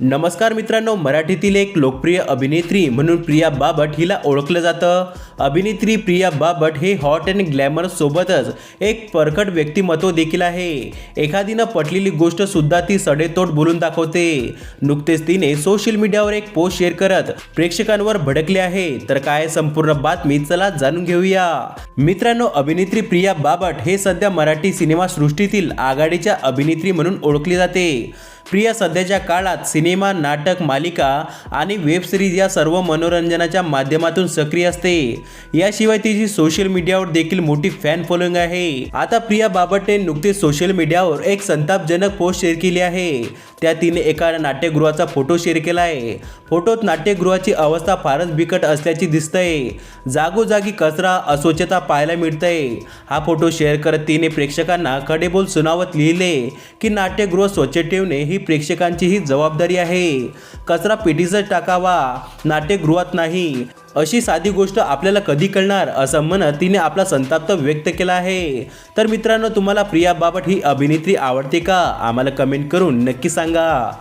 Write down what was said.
नमस्कार मित्रांनो मराठीतील एक लोकप्रिय अभिनेत्री म्हणून प्रिया बाबट हिला ओळखलं जातं. अभिनेत्री प्रिया बाबट हे हॉट अँड ग्लॅमर सोबतच एक परकट व्यक्तिमत्व देखील आहे. एखादीनं पटलेली गोष्ट सुद्धा ती सडेतोड बोलून दाखवते. नुकतेच तिने सोशल मीडियावर एक पोस्ट शेअर करत प्रेक्षकांवर भडकले आहे. तर काय संपूर्ण बातमी चला जाणून घेऊया. मित्रांनो अभिनेत्री प्रिया बाबट हे सध्या मराठी सिनेमासृष्टीतील आघाडीच्या अभिनेत्री म्हणून ओळखली जाते. प्रिया सध्याच्या काळात सिनेमा नाटक मालिका आणि वेब सिरीज या सर्व मनोरंजनाच्या माध्यमातून सक्रिय असते. याशिवाय तिची सोशल मीडियावर देखील मोठी फॅन फॉलोइंग आहे. आता प्रिया बाबटने नुकतेच सोशल मीडियावर एक संतापजनक पोस्ट शेअर केली आहे. त्या तिने एका नाट्यगृहाचा फोटो शेअर केला आहे. फोटोत नाट्यगृहाची अवस्था फारच बिकट असल्याची दिसतंय. जागोजागी कचरा अस्वच्छता पाहायला मिळतंय. हा फोटो शेअर करत तिने प्रेक्षकांना खडेबोल सुनावत लिहिले की नाट्यगृह स्वच्छ ठेवणे ही ही प्रेक्षकांचीही जबाबदारी आहे. कचरा पेटीसच टाकावा नाट्यगृहात नाही अशी साधी गोष्ट आपल्याला कधी कळणार असं म्हणत तिने आपला संताप व्यक्त केला आहे. तर मित्रांनो तुम्हाला प्रिया बाबट ही अभिनेत्री आवडते का? आम्हाला कमेंट करून नक्की सांगा.